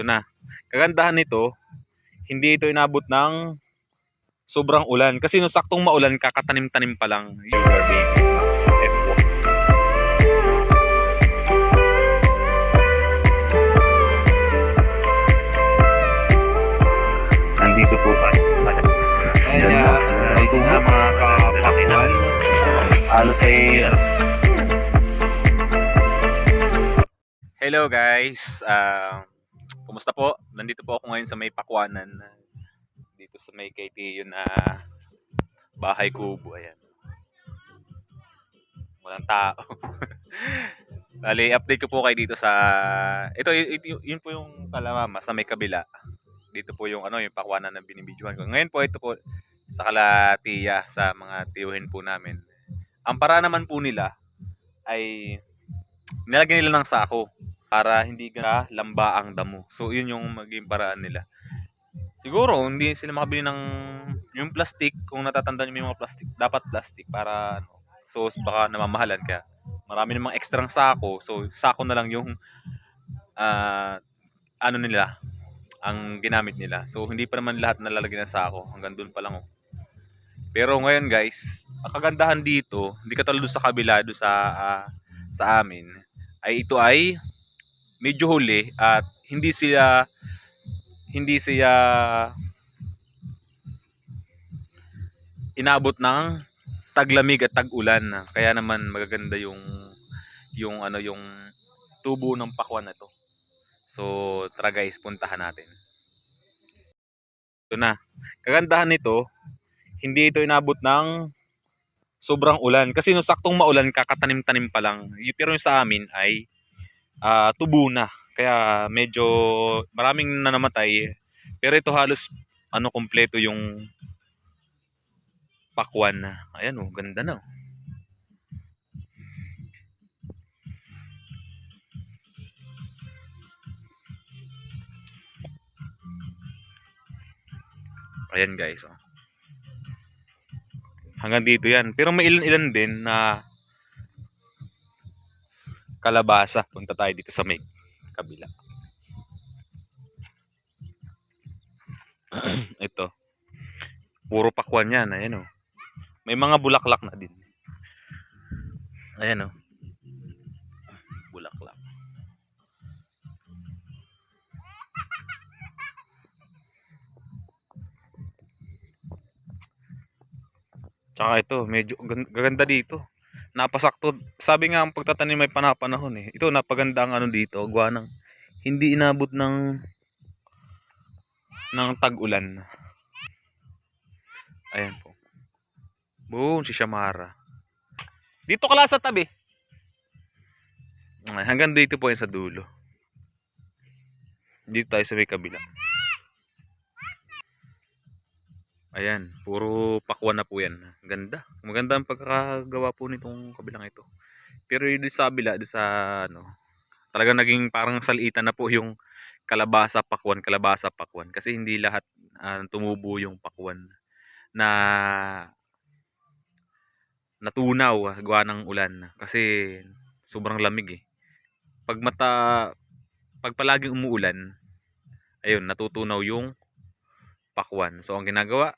Ito na. Kagandahan nito, hindi ito inabot ng sobrang ulan. Kasi nung saktong maulan, kakatanim-tanim pa lang. You are being F1. Nandito po pa. Kaya, uh, ito na mga kapakuan. Halos ay Hello guys. Ah, kumusta po? Nandito po ako ngayon sa may Pakwanan. Dito sa may KTU na bahay kubo. Ayan. Walang tao. Bali, update ko po kayo dito sa... Ito, yun po yung kalamama sa may kabila. Dito po yung ano, yung Pakwanan na binibidyohan ko. Ngayon po, ito po sa Kalatiya sa mga tiyuhin po namin. Ang para naman po nila ay nilagyan nila ng sako para hindi ka lamba ang damo. So, yun yung maging paraan nila. Siguro, hindi sila makabili ng yung plastic. Kung natatandaan nyo yung mga plastic, dapat plastic para ano. So, baka namamahalan kaya marami namang ekstrang sako. So, sako na lang yung ah, ano nila, ang ginamit nila. So, hindi pa naman lahat nalalagyan ng sako. Hanggang doon pa lang. Oh. Pero ngayon guys, ang kagandahan dito, hindi katulad doon sa kabila, doon sa, ah, sa amin, ay ito ay medyo huli at hindi siya hindi siya inabot ng taglamig at tag-ulan. Kaya naman magaganda yung yung ano yung tubo ng pakwan na to. So tara guys puntahan natin. Ito na. Kagandahan nito hindi ito inabot ng sobrang ulan. Kasi nung saktong maulan kakatanim-tanim pa lang. Pero yung sa amin ay ah, tubo na. Kaya medyo maraming na namatay. Pero ito halos ano kompleto yung pakwan na. Ayan oh, ganda na. oh. Ayan guys. Oh. Hanggang dito yan. Pero may ilan-ilan din na kalabasa. Punta tayo dito sa may kabila. Ito. Puro pakwan yan. Ayan o. May mga bulaklak na din. Ayan o. Bulaklak. Tsaka ito, medyo gan- gaganda dito. Napasakto. Sabi nga ang pagtatanim may panapanahon eh. Ito napaganda ang ano dito, gawa ng hindi inabot ng ng tag-ulan. Ayan po. Boom, si Shamara. Dito ka lang sa tabi. Hanggang dito po yan sa dulo. Dito tayo sa may kabila. Ayan, puro pakwan na po yan. Ganda. Maganda ang pagkakagawa po nitong kabilang ito. Pero doon sa kabila, doon sa ano, talagang naging parang salitan na po yung kalabasa pakwan, kalabasa pakwan. Kasi hindi lahat ah, tumubo yung pakwan na natunaw ah, gawa ng ulan. Kasi sobrang lamig eh. Pag mata, pag palaging umuulan, ayun, natutunaw yung pakwan. So, ang ginagawa,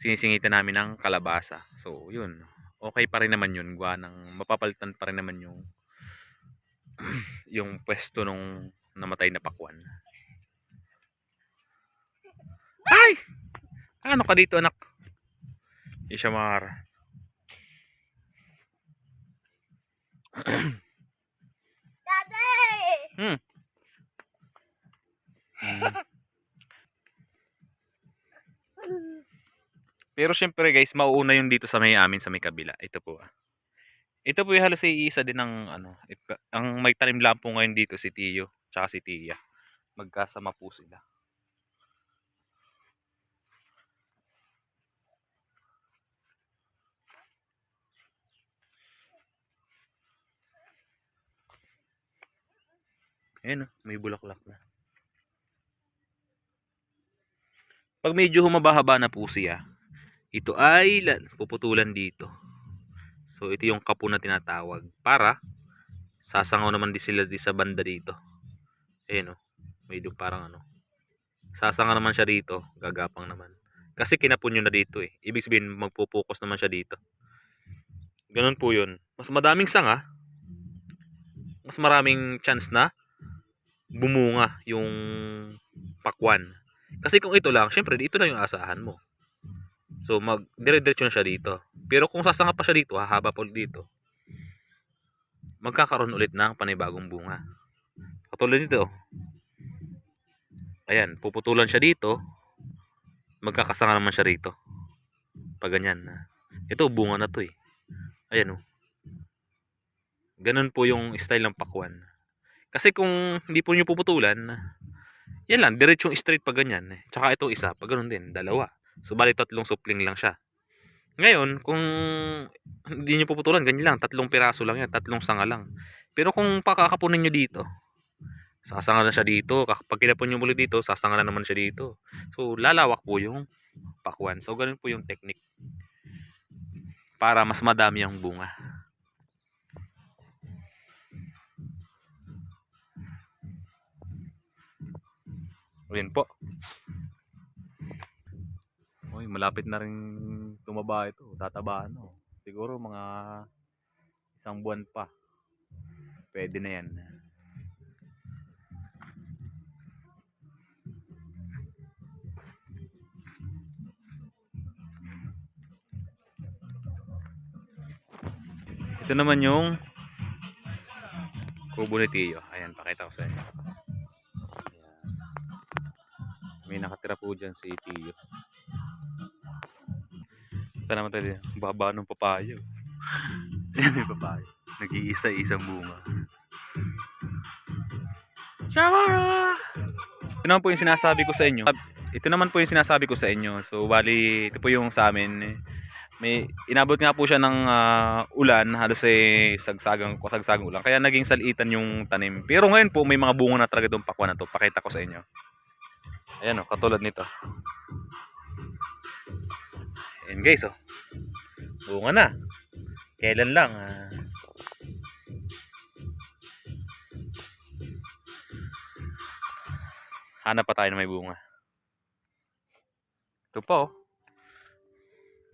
sinisingitan namin ng kalabasa. So, yun. Okay pa rin naman yun. Gawa ng mapapalitan pa rin naman yung yung pwesto nung namatay na pakwan. Ay! Ano ka dito, anak? Ishamar. Hmm. Hmm. Pero syempre guys, mauuna yung dito sa may amin sa may kabila. Ito po. ah. Ito po yung halos ay isa din ng ano, ito, ang may tanim lang po ngayon dito si Tiyo tsaka si Tia. Magkasama po sila. Ayan oh, may bulaklak na. Pag medyo humaba-haba na po siya, ito ay la- puputulan dito. So ito yung kapo na tinatawag para sasangaw naman din sila di sa banda dito. Ayan o. Medyo parang ano. Sasanga naman siya dito. Gagapang naman. Kasi kinapon nyo na dito eh. Ibig sabihin, magpupokus naman siya dito. Ganun po yun. Mas madaming sanga. Mas maraming chance na bumunga yung pakwan. Kasi kung ito lang, syempre ito lang yung asahan mo. So mag dire-diretso na siya dito. Pero kung sasanga pa siya dito, hahaba pa ulit dito. Magkakaroon ulit ng panibagong bunga. Katulad nito. Ayan, puputulan siya dito. Magkakasanga naman siya rito. Pag ganyan. Ito, bunga na to eh. Ayan oh. Ganun po yung style ng pakwan. Kasi kung hindi po nyo puputulan, yan lang, diretsong straight pag ganyan. eh. Tsaka ito isa, pag ganun din, dalawa. So, bali tatlong supling lang siya. Ngayon, kung hindi nyo puputulan, ganyan lang, tatlong piraso lang yan, tatlong sanga lang. Pero kung pakakapunin nyo dito, sasanga na siya dito. Kak- Pag kinapon nyo muli dito, sasanga na naman siya dito. So, lalawak po yung pakwan. So, ganun po yung technique. Para mas madami ang bunga. Ayun po. Uy, malapit na rin tumaba ito. Tataba ano. Siguro mga isang buwan pa. Pwede na yan. Ito naman yung kubo ni Tiyo. Ayan, pakita ko sa inyo. May nakatira po dyan si Tiyo. Ito naman tayo. Baba ng papayo. Ayan may papayo. Nag-iisa-isang bunga. Shamara! Ito naman po yung sinasabi ko sa inyo. Ito naman po yung sinasabi ko sa inyo. So, bali, ito po yung sa amin. May, inabot nga po siya ng ah, ulan. Halos ay sagsagang, kasagsagang ulan. Kaya naging salitan yung tanim. Pero ngayon po, may mga bunga na talaga itong pakwan na to. Pakita ko sa inyo. Ayan o, katulad nito. Ayan guys oh. Bunga na. Kailan lang ah. Hanap pa tayo na may bunga. Ito pa oh.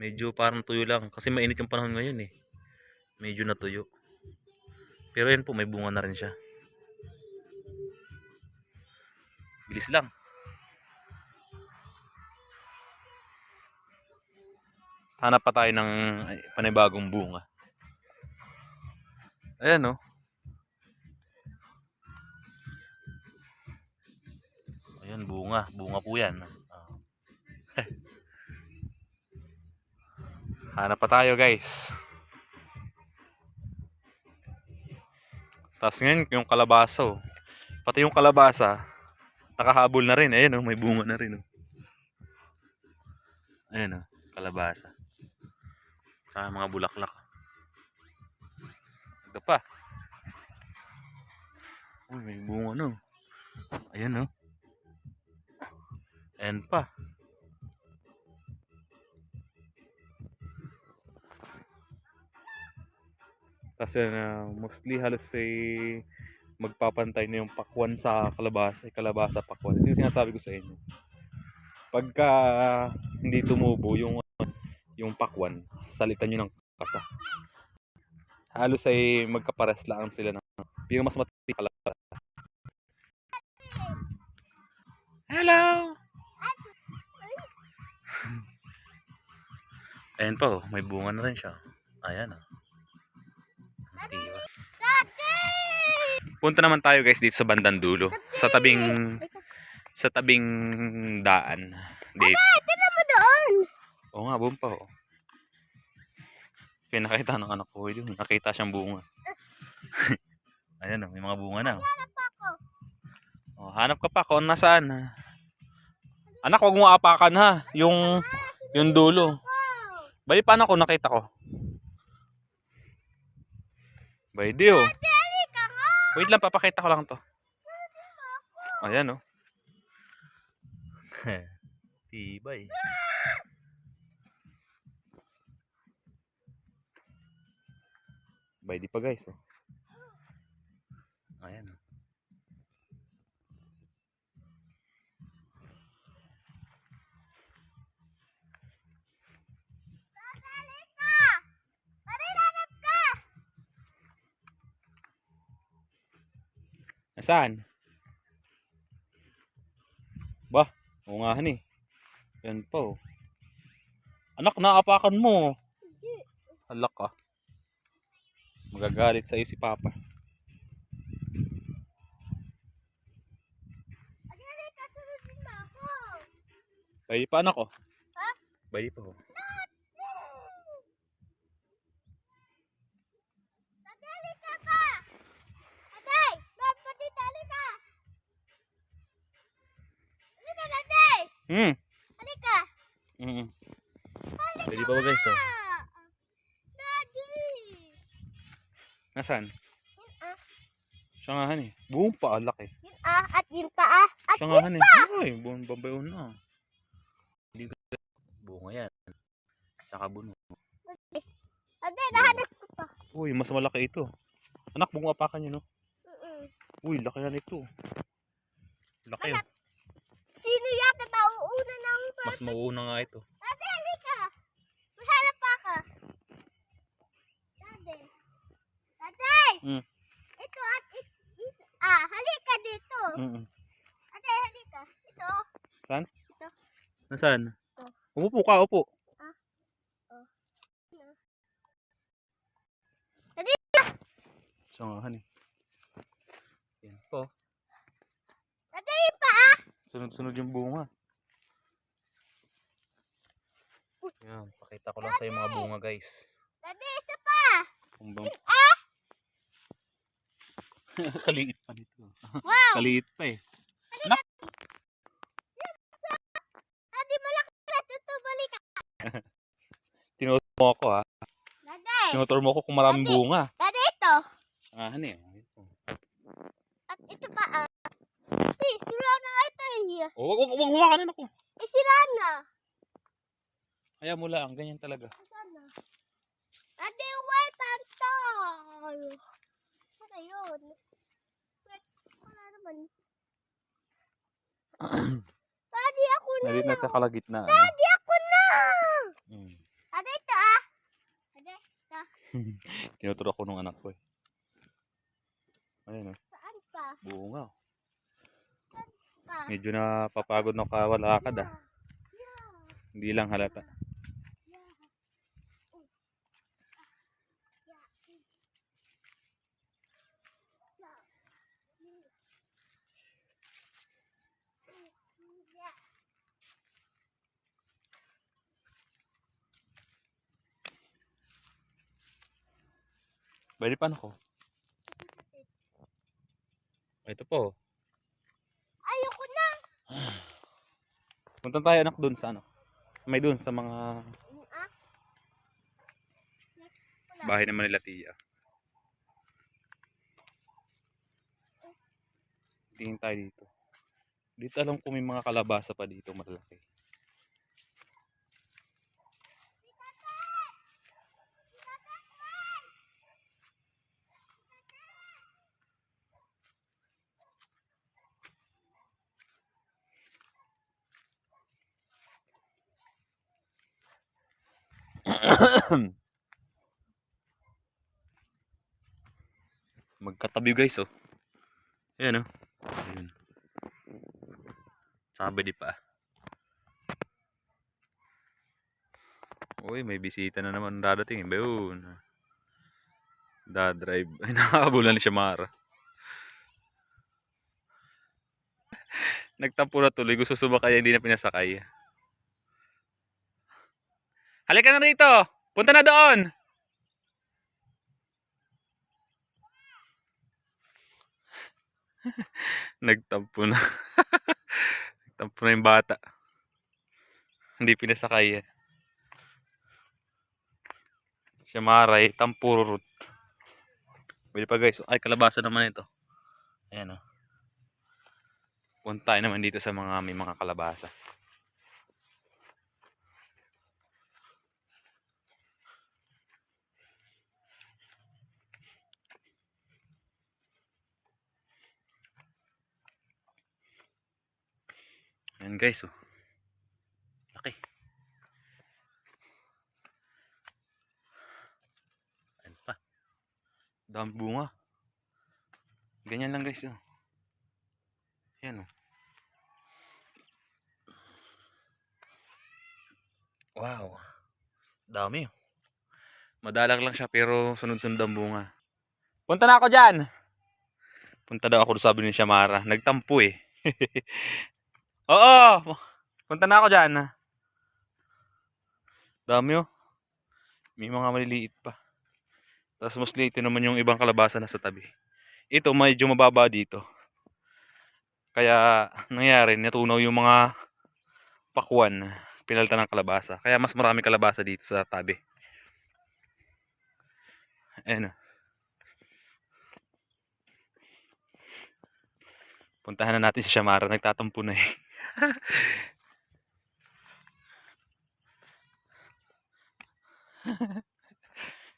Medyo parang tuyo lang. Kasi mainit yung panahon ngayon eh. Medyo natuyo. Pero yan po, may bunga na rin siya. Bilis lang. Hanap pa tayo ng panibagong bunga. Ayan oh. Ayan, bunga. Bunga po yan. Hanap pa tayo guys. Tapos ngayon yung kalabasa oh. Pati yung kalabasa nakahabol na rin. Ayan oh, may bunga na rin oh. Ayan oh, kalabasa. Sa mga bulaklak. Ito pa. Uy, may bunga no. Ayan oh. Ayan pa. Kasi na mostly halos ay magpapantay na yung pakwan sa kalabasa, kalabasa pakwan. Ito yung sinasabi ko sa inyo. Pagka hindi tumubo yung yung pakwan, salitan nyo ng kasa. Halos ay magkapares lang sila ng pero mas matindi kalabasa. Hello! Ayan pa oh, may bunga na rin siya. Ayan oh. Diba? Punta naman tayo guys dito sa bandang dulo. Sa tabing sa tabing daan. Dito. Oo nga, buong pa oh. Pinakita ng anak ko yun. Nakita siyang bunga. Ayan oh, may mga bunga na. Oh. Oh, hanap ka pa kung nasaan. Anak, wag mo apakan ha. Yung yung dulo. Bali paano ko nakita ko? Bay di oh. Wait lang, papakita ko lang to. Ayan oh. Tibay. Baydi pa guys. Oh. Ayan. Oh. Nasaan? Ba, oo nga ni. Yan po. Oh. Anak, naapakan mo. Oh. Halak ka. Ah. Magagalit sa'yo si Papa. Bayi pa anak ko. Ha? Bayi pa Daday! Hmm. Halika! Mm. Pwede pa ba guys oh? Ah! Daddy! Nasaan? Yun ah, Siya nga han eh. Buong pa, alak eh. yun ah, at yun pa ah, at Siya nga han yun eh. Ay, buong babayon na. Hindi ko bunga yan. Tsaka buno. Aday, nahanap ko pa. Uy, mas malaki ito. Anak, bunga pa nyo no? Mm-mm. Uy, laki na nito. Laki oh. Sino yata mauuna ng... Mas mauuna nga ito. Daddy, halika! Mahanap pa ka. Daddy. Daddy! Mm. Ito at it, it, ah, halika dito. Mm Ate, halika. Ito. Nasaan? Ito. Umupo ka, upo. Dali. Siya nga han eh. Yan po. Ate, yun pa ah. Sunod-sunod yung bunga. Yan, pakita ko lang sa mga bunga guys. Daddy, isa pa. Kung bang... Kaliit pa nito. Wow. Kaliit pa eh. Daddy, malaki na. Tutubali ka. Tinuturo mo ako ha. Daddy. Tinuturo mo ako kung maraming Ate. bunga. Daddy, ito. Ah, ano eh. At ito pa ah. Ate, sira na nga ito eh. Oh, wag, wag, wag huwakanan ako. Eh, sira na. Kaya mo lang, ganyan talaga. Saan na? Daddy, white pantol. Ano yun? Naman. Daddy, ako na. Nalit na sa kalagitnaan. Daddy, ako na. Mm. Daddy, ito ah. Daddy, Tinuturo ako nung anak ko eh. Ayun oh, saan pa? bunga. oh. Pa. Medyo napapagod na kawalakad ah. Hindi lang halata. Pwede pa ko. Ito po. Ayoko na. Punta tayo anak dun sa ano. May dun sa mga Ah, bahay naman nila tiya. Tingin tayo dito. Dito alam ko may mga kalabasa pa dito malalaki. Magkatabi guys oh. Ayan oh. Ayun. Sabi di pa. Uy, may bisita na naman dadating. eh. Ayun. Da-drive. Ay, nakabulan ni siya Mara. Nagtampo na tuloy. Gusto sumakay, hindi na pinasakay. Halika na rito! Punta na doon! Nagtampo na. Nagtampo na yung bata. Hindi pinasakay yan. Siya maray, tampururut. Pwede pa guys. Ay, kalabasa naman ito. Ayan o. Punta tayo naman dito sa mga may mga kalabasa. Ayan guys, oh. Laki. Ayan pa. Dami bunga. Ganyan lang guys, oh. Yan oh. Wow. Dami oh. Madalang lang siya pero sunod-sunod ang bunga. Punta na ako dyan! Punta daw ako sabi ni Shamara. Nagtampo eh. Oo! Punta na ako dyan. Dami oh. May mga maliliit pa. Tapos mostly ito naman yung ibang kalabasa na sa tabi. Ito medyo mababa dito. Kaya nangyari, natunaw yung mga pakwan. Pinalta ng kalabasa. Kaya mas marami kalabasa dito sa tabi. Ayan o. Puntahan na natin si Shamara. Nagtatampo na eh.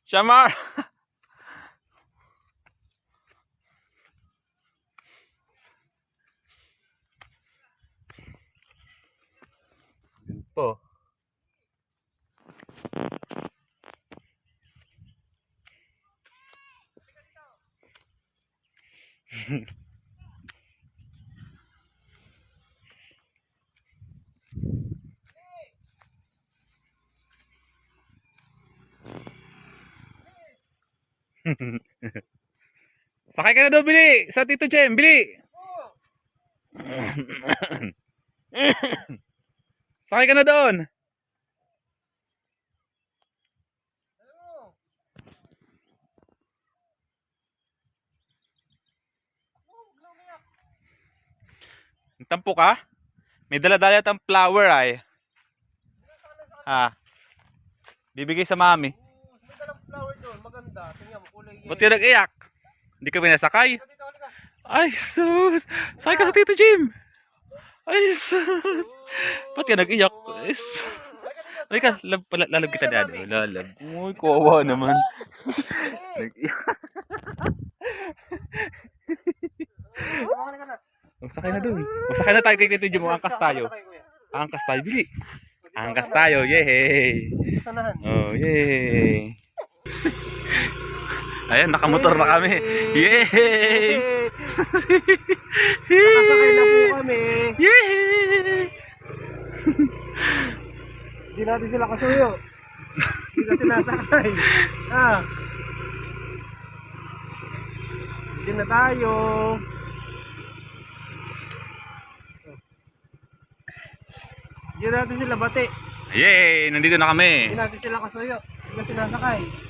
Shamar! Yun po. Sakay ka na doon, Bili! Sa Tito Jem, Bili! Sakay ka na doon! Tampo ka? May dala-dala tang flower ay. Ha? Bibigay sa mami. flower doon, maganda. Tingnan mo, kulay yan. Ba't ka nag-iyak? Hindi ka pinasakay? Ay, sus! Sakay ka sa Tito Jim! Ay, sus! Ba't ka nag-iyak? Ay, sus! Ay ka, lab, pala- lalab kita dad. Oh, lalab. Uy, kawawa naman. Magsakay na dun. Magsakay na tayo kay Tito Jim. Angkas tayo. Angkas tayo, bili. Angkas tayo! Sanahan. Oh, yay! Ayan, nakamotor na kami. Yay! Nakasakay na po kami. Yay! Hindi natin sila kasuyo. Hindi na sinasakay. Ah. Hindi na tayo. Hindi natin sila bati. Yay! Nandito na kami. Hindi natin sila kasuyo. Hindi na sinasakay.